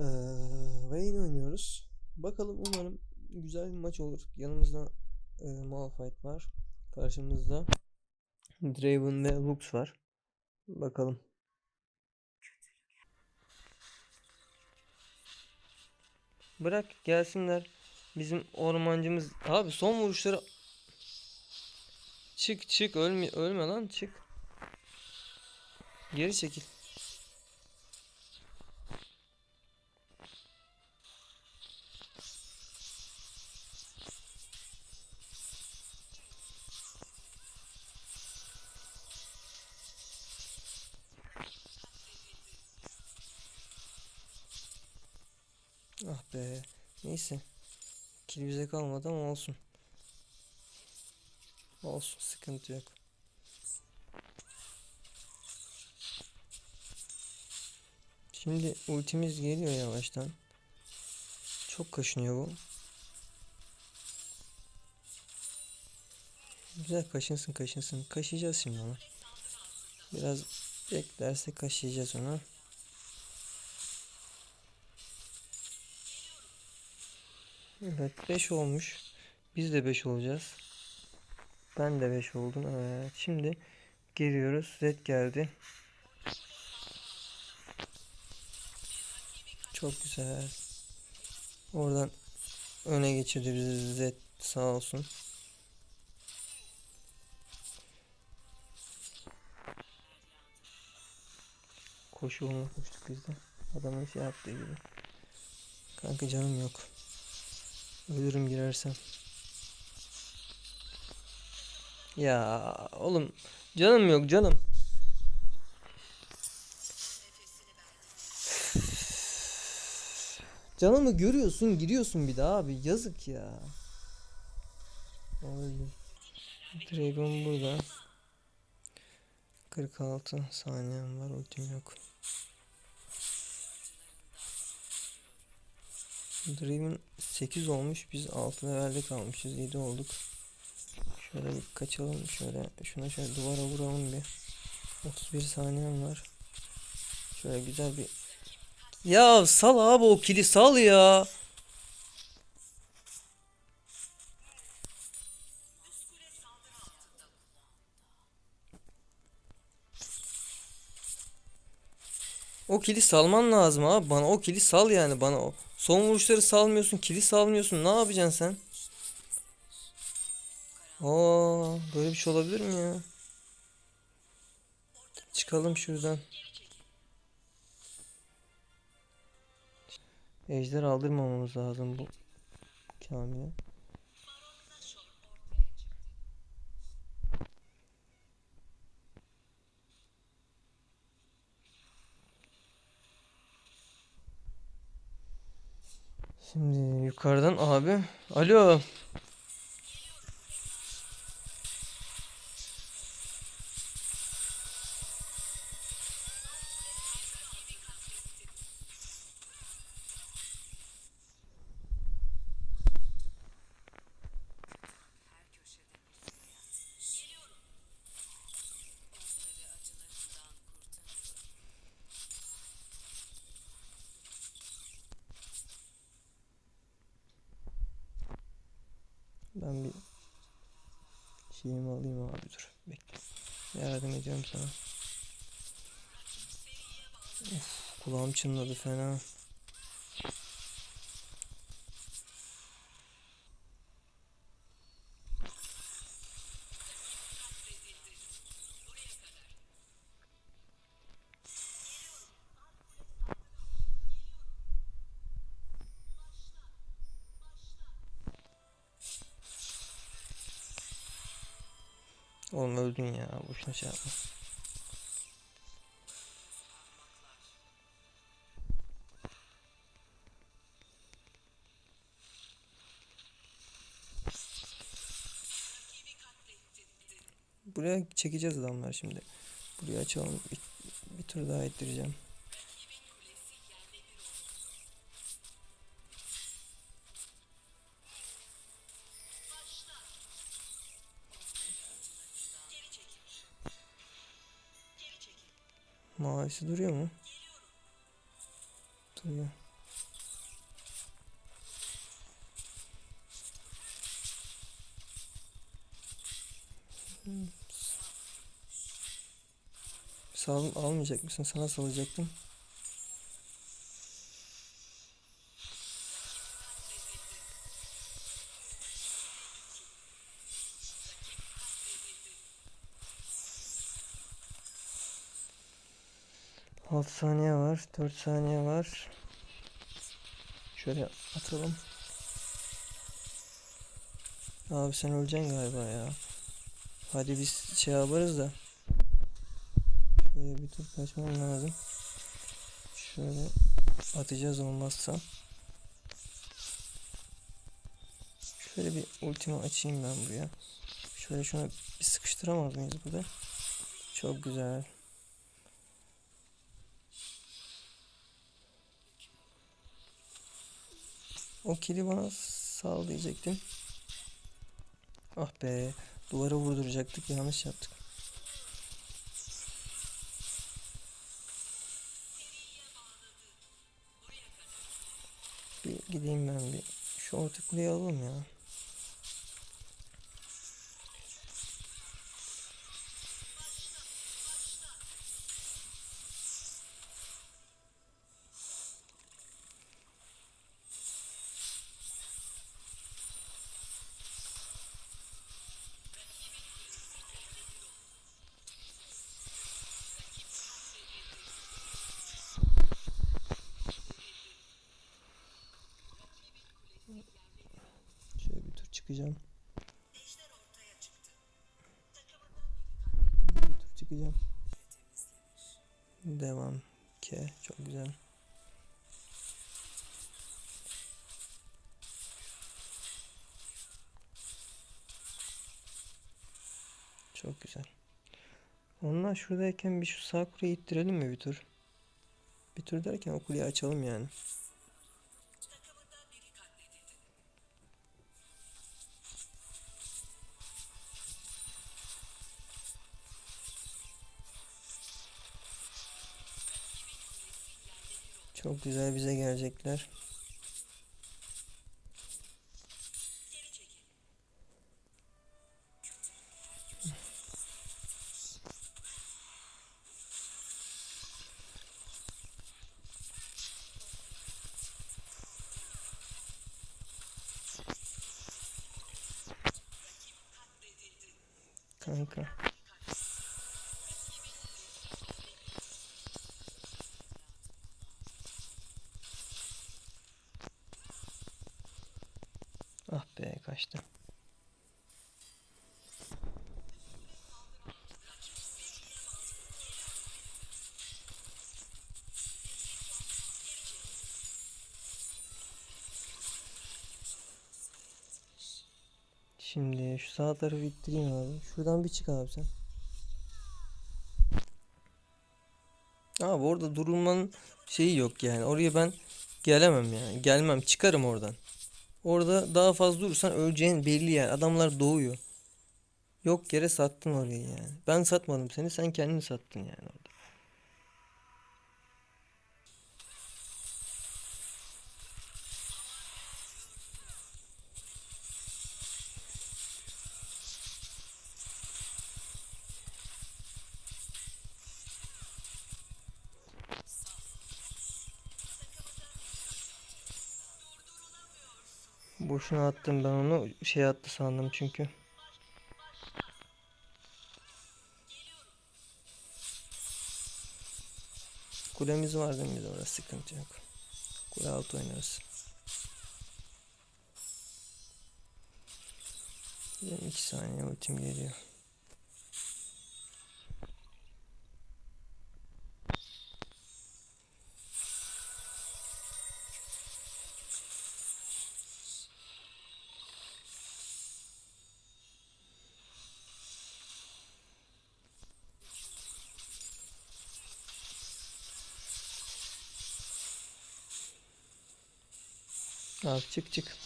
Ee, Vayne oynuyoruz. Bakalım umarım güzel bir maç olur. Yanımızda e, Malphite var. Karşımızda Draven ve Lux var. Bakalım. Bırak gelsinler. Bizim ormancımız. Abi son vuruşları Çık çık ölme ölme lan çık. Geri çekil. Ah be. Neyse. Kill bize kalmadı ama olsun. Olsun sıkıntı yok. Şimdi ultimiz geliyor yavaştan. Çok kaşınıyor bu. Güzel kaşınsın kaşınsın. Kaşıyacağız şimdi onu. Biraz beklerse kaşıyacağız onu. Evet 5 olmuş. Biz de 5 olacağız. Ben de 5 oldum. Evet. Şimdi geliyoruz. Zed geldi. Çok güzel. Oradan öne geçirdi bizi Zed sağ olsun. Koşu olma koştuk biz de. Adamın şey yaptığı gibi. Kanka canım yok. Ölürüm girersem. Ya oğlum canım yok canım. Canımı görüyorsun giriyorsun bir daha abi yazık ya. Öldü. Dragon burada. 46 saniyem var ultim yok. Draven 8 olmuş biz 6 levelde kalmışız 7 olduk. Şöyle bir kaçalım şöyle şuna şöyle duvara vuralım bir. 31 saniyem var. Şöyle güzel bir Ya sal abi o kili sal ya. O kili salman lazım abi bana o kili sal yani bana o. Son vuruşları salmıyorsun kili salmıyorsun ne yapacaksın sen? Aa, böyle bir şey olabilir mi ya? Çıkalım şuradan. Ejder aldırmamamız lazım bu Kamil'e. Şimdi yukarıdan abi. Alo. Ben bir şeyimi alayım abi dur. Bekle. Yardım ediyorum sana. Of, kulağım çınladı fena. Oğlum öldün ya. Boşuna şey yapma. Buraya çekeceğiz adamlar şimdi. Buraya açalım. Bir, bir tur daha ettireceğim. Mavisi duruyor mu? Duruyor. Sağ almayacak mısın? Sana salacaktım. Altı saniye var. Dört saniye var. Şöyle atalım. Abi sen öleceksin galiba ya. Hadi biz şey yaparız da. Şöyle bir tur kaçmam lazım. Şöyle atacağız olmazsa. Şöyle bir ultimi açayım ben buraya. Şöyle şuna bir sıkıştıramaz mıyız burada? Çok güzel. O kili bana sağ diyecektim. Ah be. Duvara vurduracaktık. Yanlış yaptık. Bir gideyim ben bir. Şu orta kuleyi alalım ya. Çıkacağım. Tur çıkacağım. Devam. K. Çok güzel. Çok güzel. Onlar şuradayken bir şu sağ kuleyi ittirelim mi bir tur? Bir tur derken o kuleyi açalım yani. Çok güzel bize gelecekler. Kanka. Şimdi şu sağ tarafı ittireyim abi. Şuradan bir çık abi sen. Abi orada durulmanın şeyi yok yani. Oraya ben gelemem yani. Gelmem. Çıkarım oradan. Orada daha fazla durursan öleceğin belli yani. Adamlar doğuyor. Yok yere sattın orayı yani. Ben satmadım seni. Sen kendini sattın yani orada. Boşuna attım ben onu. Şey attı sandım çünkü. Kulemiz var değil mi orada sıkıntı yok. Kule altı oynarız. Benim iki saniye ultim geliyor. Abi çık çık.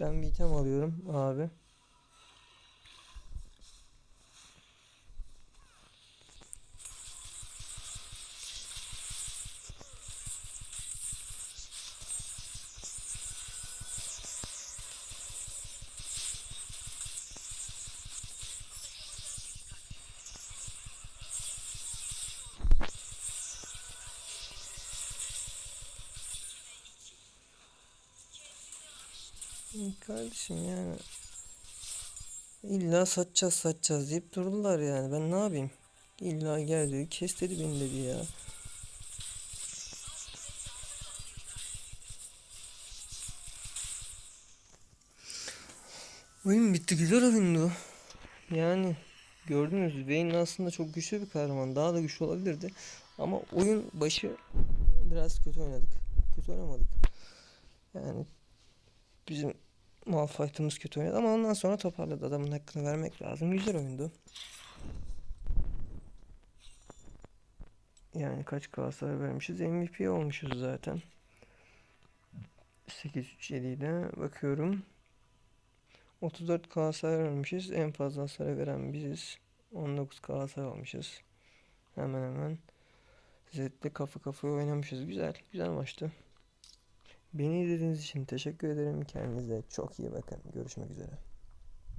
Ben bir item alıyorum abi. Kardeşim yani illa satacağız satacağız deyip durdular yani ben ne yapayım? İlla gel diyor kes dedi beni dedi ya. Oyun bitti güzel oyundu. Yani gördünüz Vayne aslında çok güçlü bir kahraman. Daha da güçlü olabilirdi. Ama oyun başı biraz kötü oynadık. Kötü oynamadık. Yani bizim Malphite'ımız kötü oynadı ama ondan sonra toparladı. Adamın hakkını vermek lazım. Güzel oyundu. Yani kaç k hasar vermişiz? MVP olmuşuz zaten. 837 ile bakıyorum. 34k hasar vermişiz. En fazla hasar veren biziz. 19k hasar almışız. Hemen hemen. Zed'le kafa kafaya oynamışız. Güzel. Güzel maçtı. Beni izlediğiniz için teşekkür ederim. Kendinize çok iyi bakın. Görüşmek üzere.